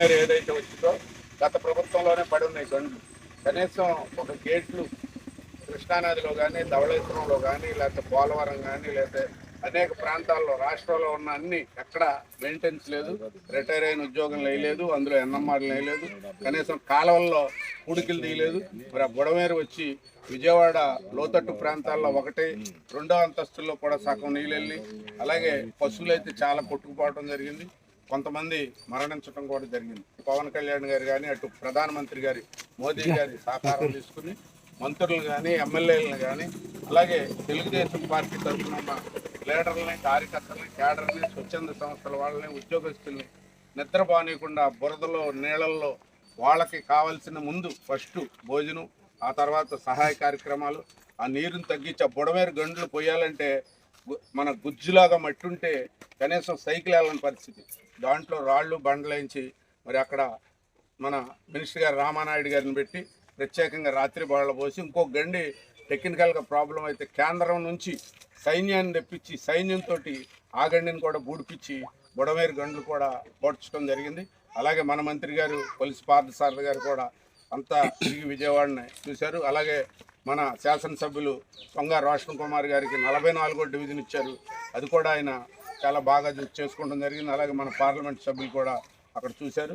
ఏదైతే వచ్చిందో గత ప్రభుత్వంలోనే పడి ఉన్నాయి గండ్లు కనీసం ఒక గేట్లు కృష్ణానదిలో కానీ ధవళేశ్వరంలో కానీ లేకపోతే పోలవరం కానీ లేకపోతే అనేక ప్రాంతాల్లో రాష్ట్రంలో ఉన్న అన్ని ఎక్కడ మెయింటెనెన్స్ లేదు రిటైర్ అయిన ఉద్యోగం వేయలేదు అందులో ఎన్ఎంఆర్లు వేయలేదు కనీసం కాలువల్లో కుడికిలు తీయలేదు. మరి ఆ బుడమేరు వచ్చి విజయవాడ లోతట్టు ప్రాంతాల్లో ఒకటి రెండో అంతస్తుల్లో కూడా సగం నీళ్ళు వెళ్ళి అలాగే పశువులు అయితే చాలా కొట్టుకుపోవడం జరిగింది. కొంతమంది మరణించడం కూడా జరిగింది. పవన్ కళ్యాణ్ గారు కానీ అటు ప్రధానమంత్రి గారి మోదీ గారి సహకారం తీసుకుని మంత్రులు కానీ ఎమ్మెల్యేలను కానీ అలాగే తెలుగుదేశం పార్టీ తరఫున ఉన్న లీడర్లని కార్యకర్తలని క్యాడర్ని స్వచ్ఛంద సంస్థల వాళ్ళని ఉద్యోగస్తుల్ని నిద్రపోనీయకుండా బురదలో నీళ్ళల్లో వాళ్ళకి కావాల్సిన ముందు ఫస్ట్ భోజనం ఆ తర్వాత సహాయ కార్యక్రమాలు ఆ నీరుని తగ్గించి ఆ బుడమేరు గండ్లు పోయాలంటే మన గుజ్జులాగా మట్టి ఉంటే కనీసం సైకిల్ వెళ్ళని పరిస్థితి. దాంట్లో రాళ్ళు బండలేంచి మరి అక్కడ మన మినిస్టర్ గారు రామానాయుడు గారిని పెట్టి ప్రత్యేకంగా రాత్రి బాళ్ళ పోసి ఇంకో గండి టెక్నికల్గా ప్రాబ్లం అయితే కేంద్రం నుంచి సైన్యాన్ని తెప్పించి సైన్యంతో ఆ గండిని కూడా బూడిపించి బుడమేరు గండ్లు కూడా పోడ్చడం జరిగింది. అలాగే మన మంత్రి గారు పోలీసు పార్థసారథి గారు కూడా అంతా తిరిగి విజయవాడని చూశారు. అలాగే మన శాసనసభ్యులు సొంగ రోషన్ కుమార్ గారికి నలభై నాలుగో డివిజన్ ఇచ్చారు. అది కూడా ఆయన చాలా బాగా చేసుకుంటం జరిగింది. అలాగే మన పార్లమెంట్ సభ్యులు కూడా అక్కడ చూశారు.